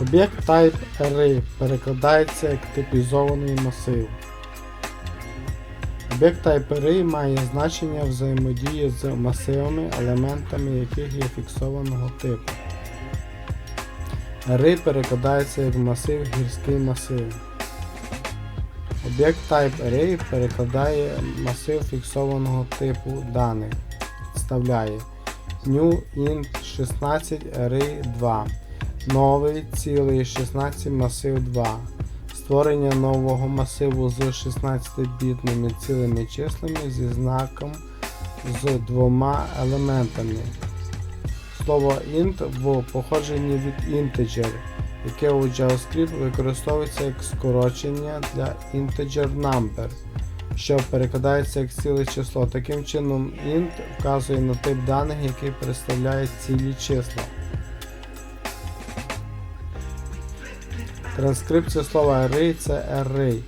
Об'єкт Type Array перекладається як типізований масив. Об'єкт Type Array має значення взаємодії з масивами, елементами яких є фіксованого типу. Array перекладається як масив гірський масив. Об'єкт Type Array перекладає масив фіксованого типу даних. Вставляє new int 16 array 2. Новий цілий 16 масив 2. Створення нового масиву з 16-бітними цілими числами зі знаком з двома елементами. Слово int в походженні від integer, яке у JavaScript використовується як скорочення для integer number, що перекладається як ціле число. Таким чином, int вказує на тип даних, який представляє цілі числа. Транскрипція слова array це array.